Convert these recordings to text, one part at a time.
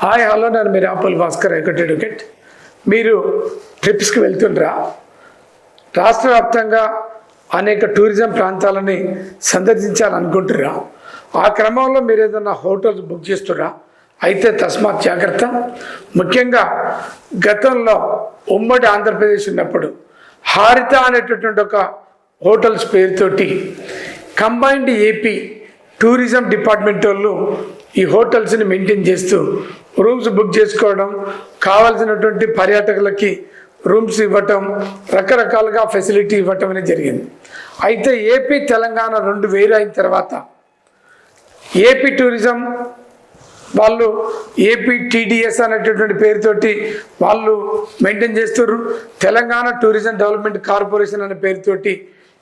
Hi hello నేను మీరు apple Bhaskar ఎకట్ advocate మీరు ట్రిప్స్కి వెళ్తుండ్రా? రాష్ట్ర వ్యాప్తంగా అనేక టూరిజం ప్రాంతాలని సందర్శించాలనుకుంటురా ఆ క్రమంలో మీరు ఏదైనా హోటల్స్ బుక్ చేస్తురా అయితే తస్మాత్ జాగ్రత్త. ముఖ్యంగా గతంలో ఉమ్మడి ఆంధ్రప్రదేశ్ ఉన్నప్పుడు హారిత అనేటటువంటి ఒక హోటల్స్ పేరుతోటి కంబైన్డ్ ఏపీ టూరిజం డిపార్ట్మెంట్ వాళ్ళు ఈ హోటల్స్ని మెయింటైన్ చేస్తూ రూమ్స్ బుక్ చేసుకోవడం కావాల్సినటువంటి పర్యాటకులకి రూమ్స్ ఇవ్వటం రకరకాలుగా ఫెసిలిటీ ఇవ్వటం అనేది జరిగింది. అయితే ఏపీ తెలంగాణ రెండు వేరు అయిన తర్వాత ఏపీ టూరిజం వాళ్ళు ఏపీ టీడీఎస్ అనేటటువంటి పేరుతోటి వాళ్ళు మెయింటైన్ చేస్తారు తెలంగాణ టూరిజం డెవలప్మెంట్ కార్పొరేషన్ అనే పేరుతోటి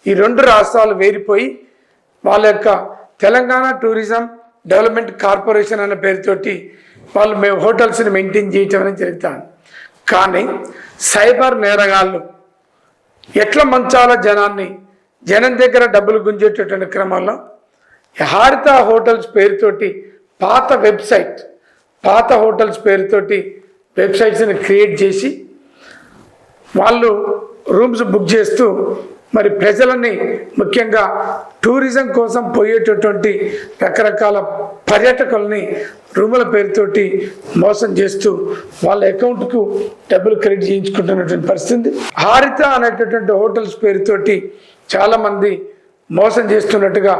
ఈ రెండు రాష్ట్రాలు వేరిపోయి వాళ్ళ యొక్క తెలంగాణ టూరిజం డెవలప్మెంట్ కార్పొరేషన్ అనే పేరుతోటి వాళ్ళు మేము హోటల్స్ని మెయింటైన్ చేయటం అనేది జరుగుతాను కానీ సైబర్ నేరగాళ్ళు ఎట్లా మంచాల జనాన్ని జనం దగ్గర డబ్బులు గుంజేటటువంటి క్రమంలో హారిత హోటల్స్ పేరుతోటి పాత వెబ్సైట్ పాత హోటల్స్ పేరుతోటి వెబ్సైట్స్ని క్రియేట్ చేసి వాళ్ళు రూమ్స్ బుక్ చేస్తూ మరి ప్రజలని ముఖ్యంగా టూరిజం కోసం పోయేటటువంటి రకరకాల పర్యాటకుల్ని రూముల పేరుతోటి మోసం చేస్తూ వాళ్ళ అకౌంట్కు డబ్బులు క్రెడిట్ చేయించుకుంటున్నటువంటి పరిస్థితి. హారిత అనేటటువంటి హోటల్స్ పేరుతోటి చాలామంది మోసం చేస్తున్నట్టుగా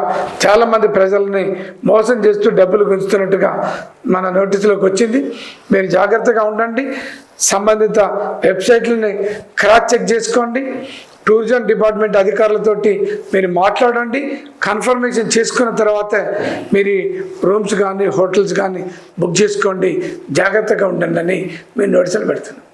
చాలామంది ప్రజల్ని మోసం చేస్తూ డబ్బులు గుంచుతున్నట్టుగా మన నోటీసులోకి వచ్చింది. మీరు జాగ్రత్తగా ఉండండి. సంబంధిత వెబ్సైట్లని క్రాస్ చెక్ చేసుకోండి. టూరిజం డిపార్ట్మెంట్ అధికారులతోటి మీరు మాట్లాడండి. కన్ఫర్మేషన్ చేసుకున్న తర్వాత మీరు రూమ్స్ కానీ హోటల్స్ కానీ బుక్ చేసుకోండి. జాగ్రత్తగా ఉండండి అని మేము నోటీసులు పెడుతున్నాను